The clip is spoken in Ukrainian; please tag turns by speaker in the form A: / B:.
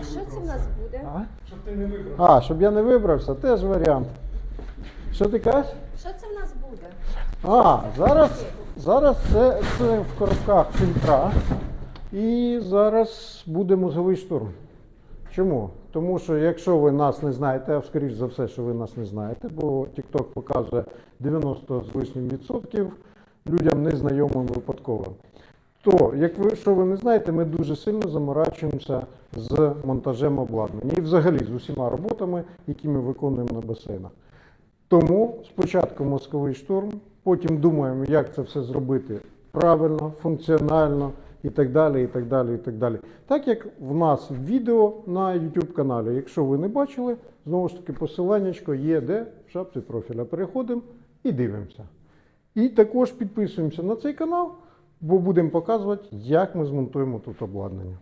A: А що це в нас буде?
B: А?
C: Щоб ти не вибрав.
B: а, щоб я не вибрався, теж варіант. Що ти кажеш?
A: Що це в нас буде?
B: А, зараз, зараз це, це в коробках фільтра. І зараз буде мозговий штурм. Чому? Тому що якщо ви нас не знаєте, а скоріш за все, що ви нас не знаєте, бо TikTok показує 90 з лишнім відсотків людям незнайомим випадковим. То, як ви що ви не знаєте, ми дуже сильно заморачуємося з монтажем обладнання і взагалі з усіма роботами, які ми виконуємо на басейнах. Тому спочатку мозковий штурм, потім думаємо, як це все зробити правильно, функціонально і так далі. і Так далі, і так далі. Так як в нас відео на YouTube каналі. Якщо ви не бачили, знову ж таки посиланнячко є де в шапці профіля. Переходимо і дивимося. І також підписуємося на цей канал, бо будемо показувати, як ми змонтуємо тут обладнання.